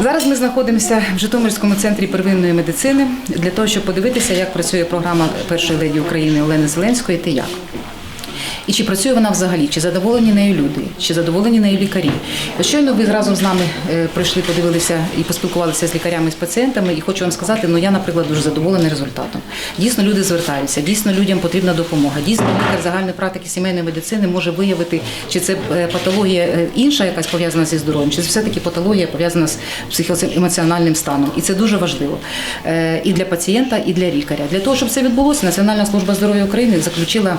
Зараз ми знаходимося в Житомирському центрі первинної медицини для того, щоб подивитися, як працює програма першої леді України Олени Зеленської «Ти як?». І чи працює вона взагалі, чи задоволені нею люди, чи задоволені нею лікарі. Щойно ви разом з нами е, прийшли, подивилися і поспілкувалися з лікарями і з пацієнтами. І хочу вам сказати, ну я, наприклад, дуже задоволена результатом. Дійсно, люди звертаються, дійсно людям потрібна допомога. Дійсно, лікар загальної практики сімейної медицини може виявити, чи це е, патологія е, інша, якась пов'язана зі здоров'ям, чи це все-таки патологія пов'язана з психоемоціональним станом. І це дуже важливо і для пацієнта, і для лікаря. Для того, щоб це відбулося, Національна служба здоров'я України заключила,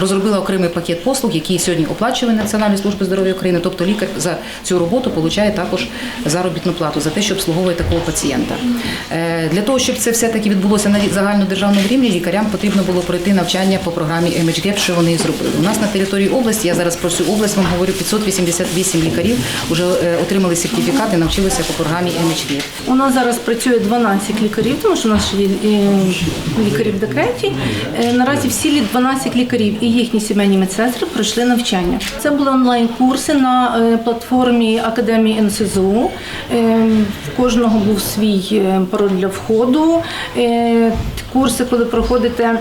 розробила окремий пакет послуг, який сьогодні оплачує Національна служба здоров'я України. Тобто лікар за цю роботу отримує також заробітну плату за те, що обслуговує такого пацієнта. Е, Для того, щоб це все-таки відбулося на загальнодержавному рівні, лікарям потрібно було пройти навчання по програмі MHGAP, що вони і зробили. У нас на території області, я зараз про всю область вам говорю, 588 лікарів вже е, отримали сертифікати, навчилися по програмі MHGAP. У нас зараз працює 12 лікарів, тому що у нас є е, лікарі в декреті. Наразі всі 12 лікарів і їхні сімейні медсестри пройшли навчання. Це були онлайн-курси на е, платформі Академії НСЗУ. Е, В кожного був свій е, пароль для входу. Е, Курси, коли проходите.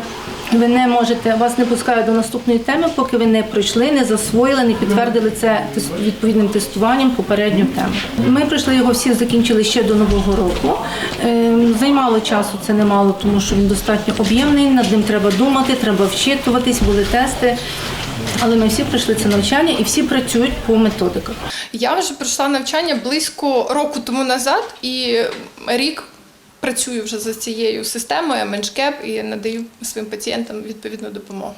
Ви не можете, вас не пускають до наступної теми, поки ви не пройшли, не засвоїли, не підтвердили це відповідним тестуванням попередню тему. Ми пройшли його всі, закінчили ще до нового року. Ем, Займало часу це немало, тому що він достатньо об'ємний. Над ним треба думати, треба вчитуватись, були тести. Але ми всі пройшли це навчання і всі працюють по методиках. Я вже пройшла навчання близько року тому назад, і рік працюю вже за цією системою Меншкеп і надаю своїм пацієнтам відповідну допомогу.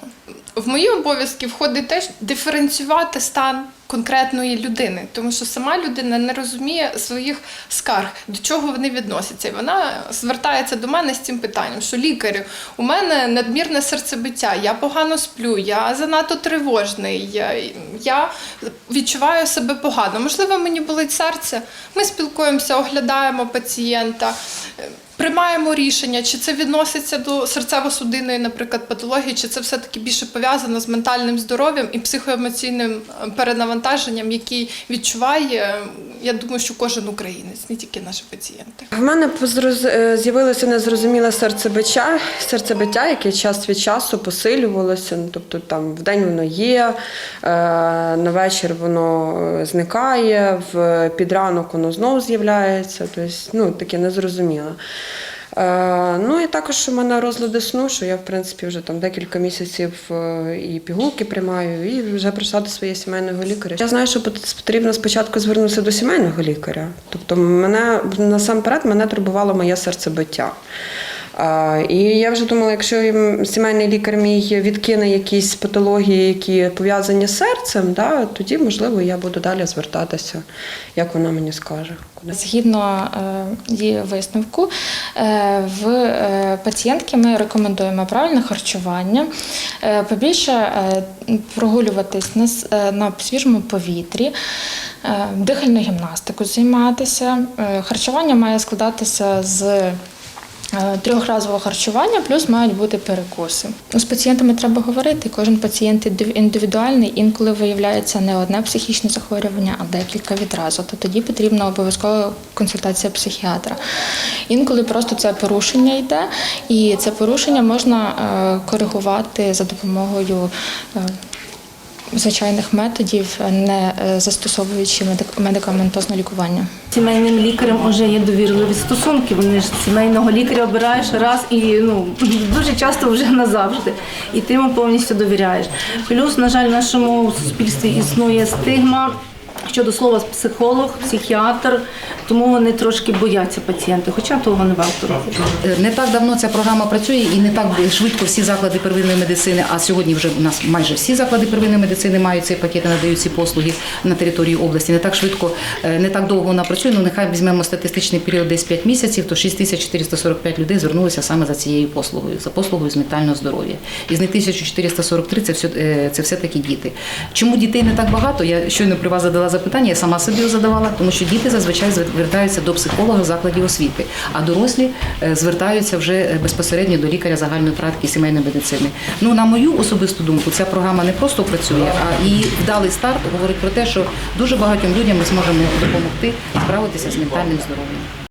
В мої обов'язки входить теж диференціювати стан конкретної людини, тому що сама людина не розуміє своїх скарг, до чого вони відносяться. І вона звертається до мене з цим питанням, що лікарю, у мене надмірне серцебиття, я погано сплю, я занадто тривожний, я, я відчуваю себе погано. Можливо, мені болить серце. Ми спілкуємося, оглядаємо пацієнта. Приймаємо рішення, чи це відноситься до серцево-судинної, наприклад, патології, чи це все-таки більше пов'язано з ментальним здоров'ям і психоемоційним е, перенавантаженням, який відчуває, е, я думаю, що кожен українець, не тільки наші пацієнти. В мене е, з'явилося незрозуміле серцебиття, серцебиття, яке час від часу посилювалося. Ну, тобто там вдень воно є, на вечір воно зникає, в підранок воно знову з'являється. Тобто, ну, таке незрозуміле. Е, Ну і також у мене розлади сну, що я в принципі вже там декілька місяців е, і пігулки приймаю, і вже прийшла до своєї сімейного лікаря. Я знаю, що потрібно спочатку звернутися до сімейного лікаря. Тобто, мене насамперед мене турбувало моє серцебиття. І я вже думала, якщо сімейний лікар мій відкине якісь патології, які пов'язані з серцем, да, тоді можливо я буду далі звертатися, як вона мені скаже. Згідно е, її висновку, е, в е, пацієнтки ми рекомендуємо правильне харчування, побільше прогулюватись на, свіжому повітрі, дихальну гімнастику займатися. Харчування має складатися з Трьохразового харчування плюс мають бути перекуси. З пацієнтами треба говорити. Кожен пацієнт індивідуальний, інколи виявляється не одне психічне захворювання, а декілька відразу. То тоді потрібна обов'язкова консультація психіатра. Інколи просто це порушення йде, і це порушення можна е, коригувати за допомогою. Звичайних методів, не е, застосовуючи медик- медикаментозне лікування. Сімейним лікарем вже є довірливі стосунки. Вони ж сімейного лікаря обираєш раз і ну дуже часто вже назавжди. І ти йому повністю довіряєш. Плюс, на жаль, в нашому суспільстві існує стигма. Щодо слова психолог, психіатр, тому вони трошки бояться пацієнти, хоча того не варто робити. Е, Не так давно ця програма працює і не так швидко всі заклади первинної медицини, а сьогодні вже у нас майже всі заклади первинної медицини мають цей пакет і надають ці послуги на території області. Не так швидко, е, не так довго вона працює. Ну нехай візьмемо статистичний період десь 5 місяців, то 6445 людей звернулися саме за цією послугою, за послугою з ментального здоров'я. Із них 1443 це все це все таки діти. Чому дітей не так багато? Я щойно при вас задала запитання, я сама собі задавала, тому що діти зазвичай звертаються до психолога закладів освіти, а дорослі е, звертаються вже е, безпосередньо до лікаря загальної практики сімейної медицини. Ну, на мою особисту думку, ця програма не просто працює, а і вдалий старт говорить про те, що дуже багатьом людям ми зможемо допомогти справитися з ментальним здоров'ям.